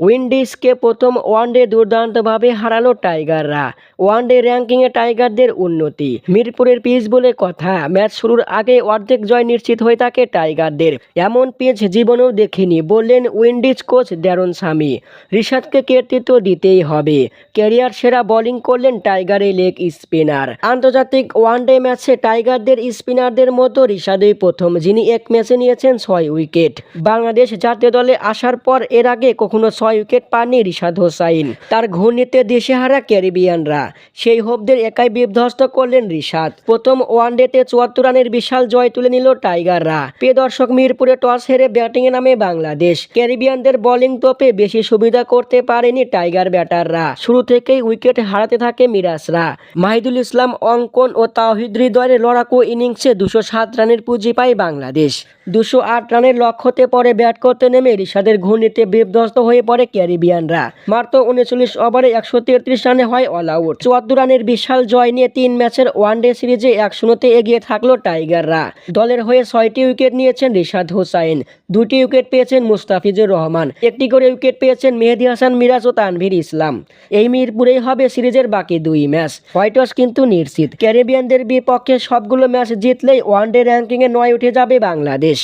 উইন্ডিজকে প্রথম ওয়ানডে দুর্দান্তভাবে হারালো টাইগাররা। ওয়ানডে র্যাঙ্কিংয়ে টাইগারদের উন্নতি। মিরপুরের পিচ বলে কথা, ম্যাচ শুরুর আগে অর্ধেক জয় নিশ্চিত হয়ে থাকে টাইগারদের। এমন পিচ জীবনেও দেখিনি, বললেন উইন্ডিজ কোচ দ্যারন স্বামী রিশাদকে কৃতিত্ব দিতেই হবে। ক্যারিয়ার সেরা বোলিং করলেন টাইগারের লেগ স্পিনার। আন্তর্জাতিক ওয়ানডে ম্যাচে টাইগারদের স্পিনারদের মতো রিশাদই প্রথম, যিনি এক ম্যাচে নিয়েছেন ছয় উইকেট। বাংলাদেশ জাতীয় দলে আসার পর এর আগে কখনো উইকেট পাননি রিশাদ হোসাইন। তার ঘূর্ণিতে দিশেহারা ক্যারিবিয়ানরা। সেই হোপদের একাই বিধ্বস্ত করলেন রিশাদ। প্রথম ওয়ান ওয়ানডেতে চুয়াত্তর রানের বিশাল জয় তুলে নিল টাইগাররা। প্রিয় দর্শক, মিরপুরে টস হেরে ব্যাটিংয়ে নামে বাংলাদেশ। ক্যারিবিয়ানদের বোলিং তোপে বেশি সুবিধা করতে পারেনি টাইগার ব্যাটাররা। শুরু থেকেই উইকেট হারাতে থাকে মিরাজরা। মাহিদুল ইসলাম, অঙ্কন ও তাওহিদ হৃদয়ের লড়াকু ইনিংসে দুশো সাত রানের পুঁজি পায় বাংলাদেশ। দুশো আট রানের লক্ষ্যতে পরে ব্যাট করতে নেমে রিশাদের ঘূর্ণিতে বিধ্বস্ত হয়ে পড়ে ক্যারিবিয়ানরা। মাত্র উনচল্লিশ ওভারে একশো তেত্রিশ রানে হয় অল আউট চুয়াত্তর রানের বিশাল জয় নিয়ে তিন ম্যাচের ওয়ানডে সিরিজে এক শূন্যতে এগিয়ে থাকল টাইগাররা। দলের হয়ে ছয়টি উইকেট নিয়েছেন রিশাদ হোসাইন। দুটি উইকেট পেয়েছেন মুস্তাফিজুর রহমান। একটি করে উইকেট পেয়েছেন মেহেদি হাসান, মিরাজ ও তানভীর ইসলাম। এই মিরপুরেই হবে সিরিজের বাকি দুই ম্যাচ। হোয়াইট কিন্তু নিশ্চিত। ক্যারিবিয়ানদের বিপক্ষে সবগুলো ম্যাচ জিতলেই ওয়ানডে র্যাঙ্কিংয়ে নয় উঠে যাবে বাংলাদেশ।